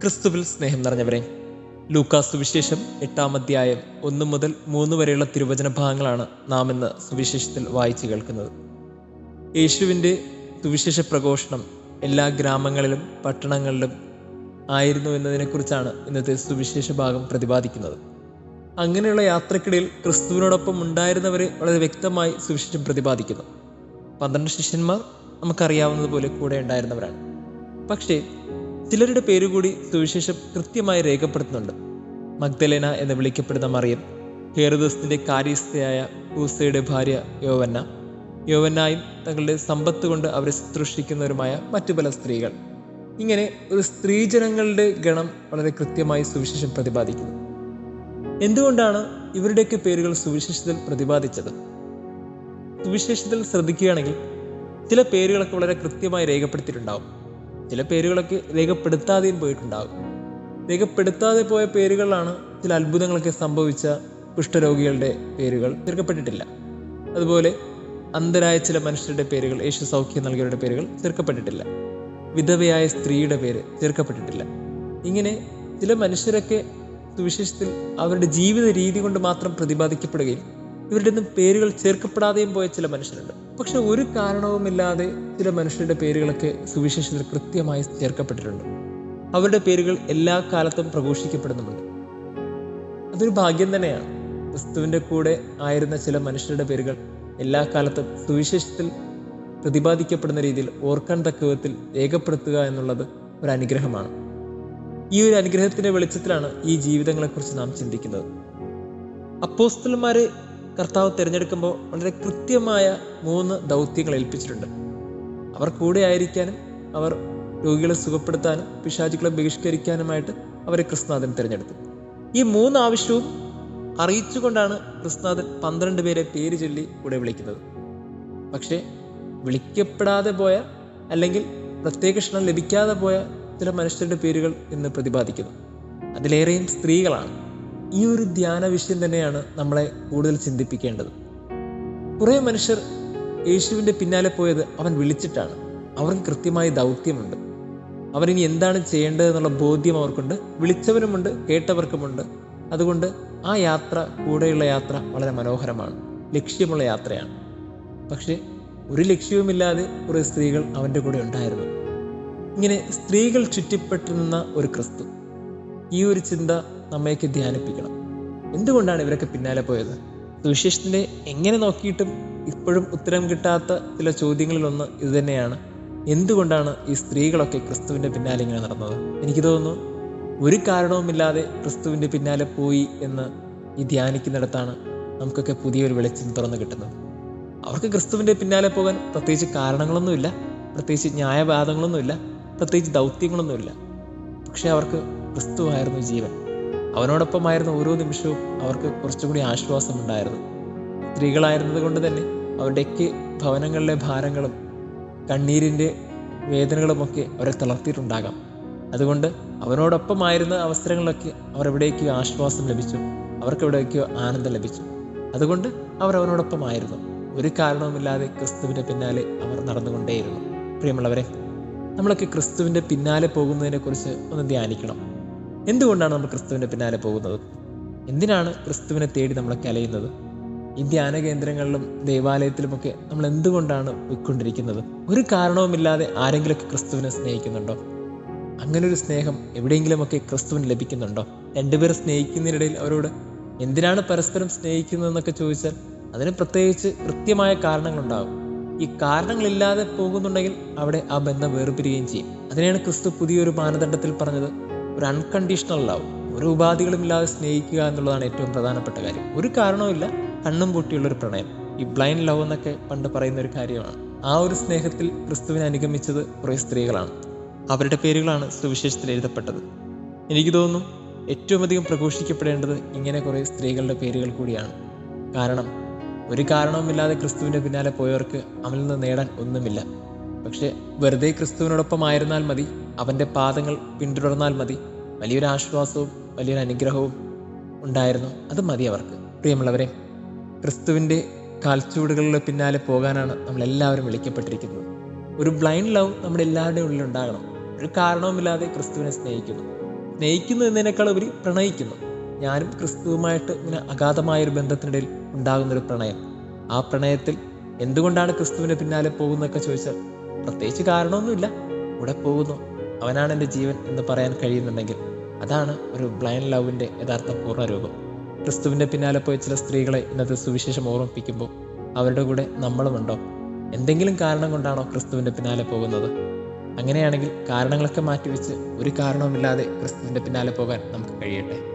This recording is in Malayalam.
ക്രിസ്തുവിൽ സ്നേഹം നിറഞ്ഞവരെ ലൂക്കാസ് സുവിശേഷം എട്ടാം അധ്യായം ഒന്ന് മുതൽ മൂന്ന് വരെയുള്ള തിരുവചന ഭാഗങ്ങളാണ് നാം ഇന്ന് സുവിശേഷത്തിൽ വായിച്ചു കേൾക്കുന്നത്. യേശുവിന്റെ സുവിശേഷ പ്രഘോഷണം എല്ലാ ഗ്രാമങ്ങളിലും പട്ടണങ്ങളിലും ആയിരുന്നു എന്നതിനെക്കുറിച്ചാണ് ഇന്നത്തെ സുവിശേഷ ഭാഗം പ്രതിപാദിക്കുന്നത്. അങ്ങനെയുള്ള യാത്രക്കിടയിൽ ക്രിസ്തുവിനോടൊപ്പം ഉണ്ടായിരുന്നവരെ വളരെ വ്യക്തമായി സുവിശേഷം പ്രതിപാദിക്കുന്നു. പന്ത്രണ്ട് ശിഷ്യന്മാർ നമുക്കറിയാവുന്നതുപോലെ കൂടെ ഉണ്ടായിരുന്നവരാണ്. പക്ഷേ ചിലരുടെ പേരുകൂടി സുവിശേഷം കൃത്യമായി രേഖപ്പെടുത്തുന്നുണ്ട്. മഗ്ദലേന എന്ന് വിളിക്കപ്പെടുന്ന മറിയം ഹേറുദസിന്റെ കാര്യസ്ഥയായ ഊസയുടെ ഭാര്യ യോവന്ന യോവന്നായും തങ്ങളുടെ സമ്പത്ത് കൊണ്ട് അവരെ ശുശ്രൂഷിക്കുന്നവരുമായ മറ്റു പല സ്ത്രീകൾ. ഇങ്ങനെ ഒരു സ്ത്രീജനങ്ങളുടെ ഗണം വളരെ കൃത്യമായി സുവിശേഷം പ്രതിപാദിക്കുന്നു. എന്തുകൊണ്ടാണ് ഇവരുടെയൊക്കെ പേരുകൾ സുവിശേഷത്തിൽ പ്രതിപാദിച്ചത്? സുവിശേഷത്തിൽ ശ്രദ്ധിക്കുകയാണെങ്കിൽ ചില പേരുകളൊക്കെ വളരെ കൃത്യമായി രേഖപ്പെടുത്തിയിട്ടുണ്ടാവും. ചില പേരുകളൊക്കെ രേഖപ്പെടുത്താതെയും പോയിട്ടുണ്ടാകും. രേഖപ്പെടുത്താതെ പോയ പേരുകളിലാണ് ചില അത്ഭുതങ്ങളൊക്കെ സംഭവിച്ച കുഷ്ഠരോഗികളുടെ പേരുകൾ ചേർക്കപ്പെട്ടിട്ടില്ല. അതുപോലെ അന്ധരായ ചില മനുഷ്യരുടെ പേരുകൾ യേശു സൗഖ്യം നൽകിയവരുടെ പേരുകൾ ചേർക്കപ്പെട്ടിട്ടില്ല. വിധവയായ സ്ത്രീയുടെ പേര് ചേർക്കപ്പെട്ടിട്ടില്ല. ഇങ്ങനെ ചില മനുഷ്യരൊക്കെ സുവിശേഷത്തിൽ അവരുടെ ജീവിത രീതി കൊണ്ട് മാത്രം പ്രതിപാദിക്കപ്പെടുകയും ഇവരുടെ ഒന്നും പേരുകൾ ചേർക്കപ്പെടാതെയും പോയ ചില മനുഷ്യരുണ്ട്. പക്ഷെ ഒരു കാരണവുമില്ലാതെ ചില മനുഷ്യരുടെ പേരുകളൊക്കെ സുവിശേഷത്തിൽ കൃത്യമായി ചേർക്കപ്പെട്ടിട്ടുണ്ട്. അവരുടെ പേരുകൾ എല്ലാ കാലത്തും പ്രഘോഷിക്കപ്പെടുന്നുമുണ്ട്. അതൊരു ഭാഗ്യം തന്നെയാണ്. ക്രിസ്തുവിന്റെ കൂടെ ആയിരുന്ന ചില മനുഷ്യരുടെ പേരുകൾ എല്ലാ കാലത്തും സുവിശേഷത്തിൽ പ്രതിപാദിക്കപ്പെടുന്ന രീതിയിൽ ഓർക്കാൻ തക്ക വിധത്തിൽ രേഖപ്പെടുത്തുക എന്നുള്ളത് ഒരു അനുഗ്രഹമാണ് ഈ ഒരു അനുഗ്രഹത്തിന്റെ വെളിച്ചത്തിലാണ് ഈ ജീവിതങ്ങളെക്കുറിച്ച് നാം ചിന്തിക്കുന്നത്. അപ്പോസ്തലന്മാരെ കർത്താവ് തിരഞ്ഞെടുക്കുമ്പോൾ വളരെ കൃത്യമായ മൂന്ന് ദൗത്യങ്ങൾ ഏൽപ്പിച്ചിട്ടുണ്ട്. അവർ കൂടെ ആയിരിക്കാനും അവർ രോഗികളെ സുഖപ്പെടുത്താനും പിശാചുക്കളെ ബഹിഷ്കരിക്കാനുമായിട്ട് അവരെ കൃഷ്ണനാഥൻ തിരഞ്ഞെടുത്തു. ഈ മൂന്ന് ആവശ്യവും അറിയിച്ചുകൊണ്ടാണ് കൃഷ്ണനാഥൻ പന്ത്രണ്ട് പേരെ പേര് ചൊല്ലി കൂടെ വിളിക്കുന്നത്. പക്ഷേ വിളിക്കപ്പെടാതെ പോയ അല്ലെങ്കിൽ പ്രത്യേക ക്ഷണം ലഭിക്കാതെ പോയ ചില മനുഷ്യരുടെ പേരുകൾ ഇന്ന് പ്രതിപാദിക്കുന്നു. അതിലേറെയും സ്ത്രീകളാണ്. ഈ ഒരു ധ്യാന വിഷയം തന്നെയാണ് നമ്മളെ കൂടുതൽ ചിന്തിപ്പിക്കേണ്ടത്. കുറേ മനുഷ്യർ യേശുവിന്റെ പിന്നാലെ പോയത് അവൻ വിളിച്ചിട്ടാണ്. അവർക്ക് കൃത്യമായ ദൗത്യമുണ്ട്. അവരിനി എന്താണ് ചെയ്യേണ്ടത് എന്നുള്ള ബോധ്യം അവർക്കുണ്ട്. വിളിച്ചവനുമുണ്ട് കേട്ടവർക്കുമുണ്ട്. അതുകൊണ്ട് ആ യാത്ര കൂടെയുള്ള യാത്ര വളരെ മനോഹരമാണ്. ലക്ഷ്യമുള്ള യാത്രയാണ്. പക്ഷേ ഒരു ലക്ഷ്യവുമില്ലാതെ കുറേ സ്ത്രീകൾ അവന്റെ കൂടെ ഉണ്ടായിരുന്നു. ഇങ്ങനെ സ്ത്രീകൾ ചുറ്റിപ്പെട്ടിരുന്ന ഒരു ക്രിസ്തു ഈ ഒരു ചിന്ത നമ്മയൊക്കെ ധ്യാനിപ്പിക്കണം. എന്തുകൊണ്ടാണ് ഇവരൊക്കെ പിന്നാലെ പോയത്? സുവിശേഷത്തിന്റെ എങ്ങനെ നോക്കിയിട്ടും ഇപ്പോഴും ഉത്തരം കിട്ടാത്ത ചില ചോദ്യങ്ങളിലൊന്ന് ഇതുതന്നെയാണ് എന്തുകൊണ്ടാണ് ഈ സ്ത്രീകളൊക്കെ ക്രിസ്തുവിന്റെ പിന്നാലെ ഇങ്ങനെ നടന്നത്? എനിക്ക് തോന്നുന്നു ഒരു കാരണവുമില്ലാതെ ക്രിസ്തുവിന്റെ പിന്നാലെ പോയി എന്ന് ഈ ധ്യാനിക്കുന്നിടത്താണ് നമുക്കൊക്കെ പുതിയൊരു വെളിച്ചം തുറന്നു കിട്ടുന്നത്. അവർക്ക് ക്രിസ്തുവിന്റെ പിന്നാലെ പോകാൻ പ്രത്യേകിച്ച് കാരണങ്ങളൊന്നുമില്ല. പ്രത്യേകിച്ച് ന്യായവാദങ്ങളൊന്നുമില്ല. പ്രത്യേകിച്ച് ദൗത്യങ്ങളൊന്നുമില്ല. പക്ഷേ അവർക്ക് ക്രിസ്തുവായിരുന്നു ജീവൻ. അവനോടൊപ്പമായിരുന്ന ഓരോ നിമിഷവും അവർക്ക് കുറച്ചുകൂടി ആശ്വാസമുണ്ടായിരുന്നു സ്ത്രീകളായിരുന്നത് കൊണ്ട് തന്നെ അവരുടെയൊക്കെ ഭവനങ്ങളിലെ ഭാരങ്ങളും കണ്ണീരിന്റെ വേദനകളുമൊക്കെ അവരെ തളർത്തിയിട്ടുണ്ടാകാം. അതുകൊണ്ട് അവനോടൊപ്പമായിരുന്ന അവസരങ്ങളിലൊക്കെ അവർ എവിടേക്കോ ആശ്വാസം ലഭിച്ചു. അവർക്ക് എവിടേക്കോ ആനന്ദം ലഭിച്ചു. അതുകൊണ്ട് അവർ അവനോടൊപ്പമായിരുന്നു. ഒരു കാരണവുമില്ലാതെ ക്രിസ്തുവിന്റെ പിന്നാലെ അവർ നടന്നുകൊണ്ടേയിരുന്നു. പ്രിയമുള്ളവരെ നമ്മളൊക്കെ ക്രിസ്തുവിന്റെ പിന്നാലെ പോകുന്നതിനെക്കുറിച്ച് ഒന്ന് ധ്യാനിക്കണം. എന്തുകൊണ്ടാണ് നമ്മൾ ക്രിസ്തുവിന്റെ പിന്നാലെ പോകുന്നത്? എന്തിനാണ് ക്രിസ്തുവിനെ തേടി നമ്മളൊക്കെ കലയുന്നത്? ഈ ധ്യാന കേന്ദ്രങ്ങളിലും ദേവാലയത്തിലുമൊക്കെ നമ്മൾ എന്തുകൊണ്ടാണ് പോയിക്കൊണ്ടിരിക്കുന്നത്? ഒരു കാരണവുമില്ലാതെ ആരെങ്കിലുമൊക്കെ ക്രിസ്തുവിനെ സ്നേഹിക്കുന്നുണ്ടോ? അങ്ങനൊരു സ്നേഹം എവിടെയെങ്കിലുമൊക്കെ ക്രിസ്തുവിന് ലഭിക്കുന്നുണ്ടോ? രണ്ടുപേർ സ്നേഹിക്കുന്നതിനിടയിൽ അവരോട് എന്തിനാണ് പരസ്പരം സ്നേഹിക്കുന്നതെന്നൊക്കെ ചോദിച്ചാൽ അതിന് പ്രത്യേകിച്ച് കൃത്യമായ കാരണങ്ങളുണ്ടാകും. ഈ കാരണങ്ങളില്ലാതെ പോകുന്നുണ്ടെങ്കിൽ അവിടെ ആ ബന്ധം വേർപിരിയുകയും ചെയ്യും. അതിനെയാണ് ക്രിസ്തു പുതിയൊരു മാനദണ്ഡത്തിൽ പറഞ്ഞത്. ഒരു അൺകണ്ടീഷണൽ ലവ് ഒരു ഉപാധികളുമില്ലാതെ സ്നേഹിക്കുക എന്നുള്ളതാണ് ഏറ്റവും പ്രധാനപ്പെട്ട കാര്യം. ഒരു കാരണവുമില്ല കണ്ണും പൊട്ടിയുള്ളൊരു പ്രണയം. ഈ ബ്ലൈൻഡ് ലവ് എന്നൊക്കെ പണ്ട് പറയുന്ന ഒരു കാര്യമാണ്. ആ ഒരു സ്നേഹത്തിൽ ക്രിസ്തുവിനെ അനുഗമിച്ചത് കുറേ സ്ത്രീകളാണ്. അവരുടെ പേരുകളാണ് സുവിശേഷത്തിൽ എഴുതപ്പെട്ടത്. എനിക്ക് തോന്നുന്നു ഏറ്റവും അധികം പ്രഘോഷിക്കപ്പെടേണ്ടത് ഇങ്ങനെ കുറേ സ്ത്രീകളുടെ പേരുകൾ കൂടിയാണ്. കാരണം ഒരു കാരണവുമില്ലാതെ ക്രിസ്തുവിന്റെ പിന്നാലെ പോയവർക്ക് അവനിൽ നിന്ന് നേടാൻ ഒന്നുമില്ല. പക്ഷേ വെറുതെ ക്രിസ്തുവിനോടൊപ്പമായിരുന്നാൽ മതി അവന്റെ പാദങ്ങൾ പിന്തുടർന്നാൽ മതി. വലിയൊരു ആശ്വാസവും വലിയൊരു അനുഗ്രഹവും ഉണ്ടായിരുന്നു. അത് മതി അവർക്ക്. പ്രിയമുള്ളവരെ ക്രിസ്തുവിന്റെ കാൽച്ചുവടുകളുടെ പിന്നാലെ പോകാനാണ് നമ്മളെല്ലാവരും വിളിക്കപ്പെട്ടിരിക്കുന്നത്. ഒരു ബ്ലൈൻഡ് ലവ് നമ്മുടെ എല്ലാവരുടെയും ഉള്ളിൽ ഉണ്ടാകണം. ഒരു കാരണവുമില്ലാതെ ക്രിസ്തുവിനെ സ്നേഹിക്കുന്നു. സ്നേഹിക്കുന്നു എന്നതിനേക്കാൾ ഉപരി പ്രണയിക്കുന്നു. ഞാനും ക്രിസ്തുവുമായിട്ട് ഇങ്ങനെ അഗാധമായൊരു ബന്ധത്തിനിടയിൽ ഉണ്ടാകുന്നൊരു പ്രണയം. ആ പ്രണയത്തിൽ എന്തുകൊണ്ടാണ് ക്രിസ്തുവിന്റെ പിന്നാലെ പോകുന്നതൊക്കെ ചോദിച്ചാൽ പ്രത്യേകിച്ച് കാരണമൊന്നുമില്ല. കൂടെ പോകുന്നു. അവനാണ് എന്റെ ജീവൻ എന്ന് പറയാൻ കഴിയുന്നുണ്ടെങ്കിൽ അതാണ് ഒരു ബ്ലൈൻഡ് ലവിന്റെ യഥാർത്ഥ പൂർണരൂപം. ക്രിസ്തുവിന്റെ പിന്നാലെ പോയ ചില സ്ത്രീകളെ ഇന്നത്തെ സുവിശേഷം ഓർമ്മിപ്പിക്കുമ്പോൾ അവരുടെ കൂടെ നമ്മളുമുണ്ടോ? എന്തെങ്കിലും കാരണം കൊണ്ടാണോ ക്രിസ്തുവിന്റെ പിന്നാലെ പോകുന്നത്? അങ്ങനെയാണെങ്കിൽ കാരണങ്ങളൊക്കെ മാറ്റിവെച്ച് ഒരു കാരണവുമില്ലാതെ ക്രിസ്തുവിന്റെ പിന്നാലെ പോകാൻ നമുക്ക് കഴിയട്ടെ.